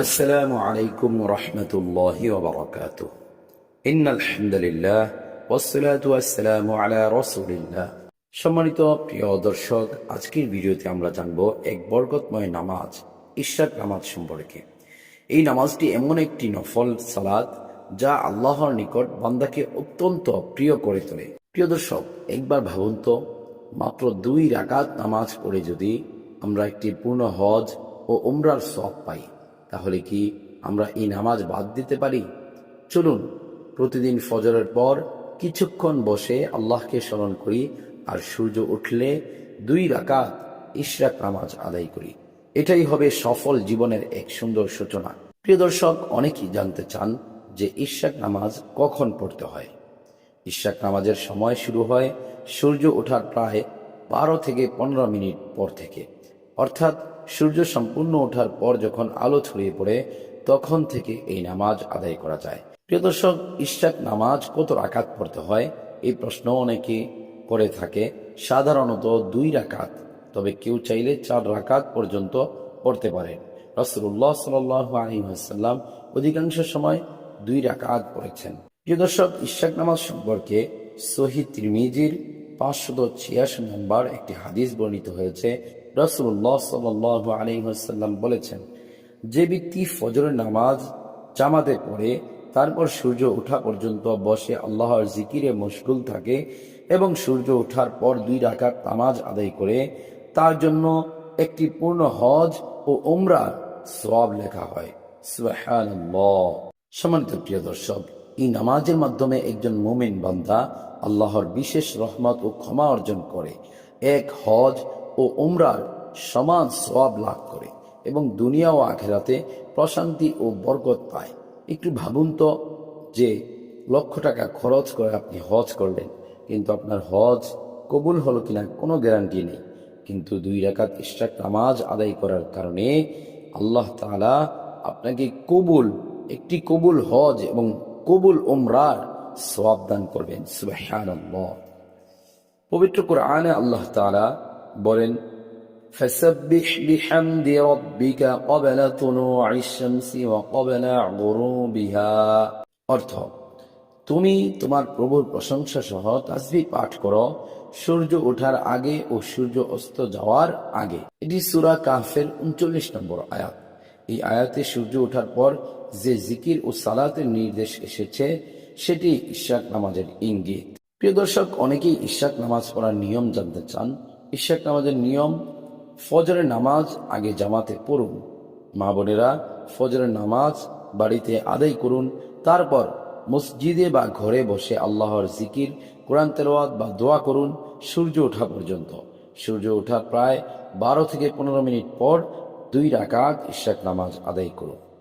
আসসালামু আলাইকুম রহমতুল্লাহ ওবরাকাত ইন আলহামদুলিল্লাহ ওসলাত আসসালাম আলা রসুলিল্লাহ। সম্মানিত প্রিয় দর্শক, আজকের ভিডিওতে আমরা জানব এক বরকতময় নামাজ, ইশরাক নামাজ সম্পর্কে। এই নামাজটি এমন একটি নফল সালাদ যা আল্লাহর নিকট বান্দাকে অত্যন্ত প্রিয় করে তোলে। প্রিয় দর্শক, একবার ভাবুন তো, মাত্র দুই রাগাত নামাজ পড়ে যদি আমরা একটি পূর্ণ হজ ও উমরার সব পাই তাহলে কি আমরা এই নামাজ বাদ দিতে পারি? চলুন, প্রতিদিন ফজরের পর কিছুক্ষণ বসে আল্লাহকে স্মরণ করি আর সূর্য উঠলে দুই রাকাত ইশরাক নামাজ আদায় করি। এটাই হবে সফল জীবনের এক সুন্দর সূচনা। প্রিয় দর্শক, অনেকেই জানতে চান যে ইশরাক নামাজ কখন পড়তে হয়। ইশরাক নামাজের সময় শুরু হয় সূর্য ওঠার প্রায় বারো থেকে পনেরো মিনিট পর থেকে। অর্থাৎ সূর্য সম্পূর্ণ ওঠার পর যখন আলো ছড়িয়ে পড়ে, তখন থেকে এই নামাজ আদায় করা যায়। প্রিয় দর্শক ইশরাক নামাজ কত রাকাত পড়তে হয়? এই প্রশ্ন অনেকে করে থাকে। সাধারণত দুই রাকাত, তবে কেউ চাইলে চার রাকাত পর্যন্ত পড়তে পারেন রসুল্লাহ সাল্লাম অধিকাংশ সময় দুই রাকাত পড়েছেন। প্রিয় দর্শক, ইশাক নামাজ সম্পর্কে সহি তিরমিজির পাঁচশত ছিয়াশি নম্বর একটি হাদিস বর্ণিত হয়েছে। রসুল্লাহ সাল আলিহাসাল্লাম বলেছেন, যে ব্যক্তি ফজরের নামাজ জামাতে পড়ে, তারপর সূর্য ওঠা পর্যন্ত বসে আল্লাহর জিকিরে মশগুল থাকে এবং সূর্য ওঠার পর দুই রাকাত নামাজ আদায় করে, তার জন্য একটি পূর্ণ হজ ও ওমরার সব লেখা হয়। প্রিয় দর্শক, এই নামাজের মাধ্যমে একজন মুমিন বান্দা আল্লাহর বিশেষ রহমত ও ক্ষমা অর্জন করে। এক হজ ও উমরার সমান সওয়াব লাভ করে এবং দুনিয়া ও আখেরাতে প্রশান্তি ও বরকত পায়। একটু ভাবুন তো যে লক্ষ টাকা খরচ করে আপনি হজ করলেন, কিন্তু আপনার হজ কবুল হলো কিনা কোনো গ্যারান্টি নেই। কিন্তু দুই রাকাত ইশরাক নামাজ আদায় করার কারণে আল্লাহ তাআলা আপনাকে কবুল, একটি কবুল হজ এবং কবুল ওমরার সওয়াব দান করবেন। সুবহানাল্লাহ। পবিত্র কোরআনে আল্লাহ তাআলা বলেন فسبح بحمد ربك قبل طلوع الشمس وقبل غروبها অর্থ তুমি তোমার প্রভুর প্রশংসা সহ তাসবিহ পাঠ করো সূর্য ওঠার আগে ও সূর্য অস্ত যাওয়ার আগে এটি সূরা কাহফের উনচল্লিশ নম্বর আয়াত এই আয়াতে সূর্য ওঠার পর যে জিকির ও সালাতের নির্দেশ এসেছে সেটি ইশাক নামাজের ইঙ্গিত প্রিয় দর্শক অনেকেই ইশাক নামাজ পড়ার নিয়ম জানতে চান ইশাক নামাজের নিয়ম, ফজরের নামাজ আগে জামাতে পড়ুন। মা বোনেরা, ফজরের নামাজ বাড়িতে আদায় করুন। তারপর মসজিদে বা ঘরে বসে আল্লাহর জিকির, কোরআন তেলাওয়াত বা দোয়া করুন সূর্য ওঠা পর্যন্ত। সূর্য ওঠার প্রায় বারো থেকে পনেরো মিনিট পর দুই রাকাত ইশাক নামাজ আদায় করুন।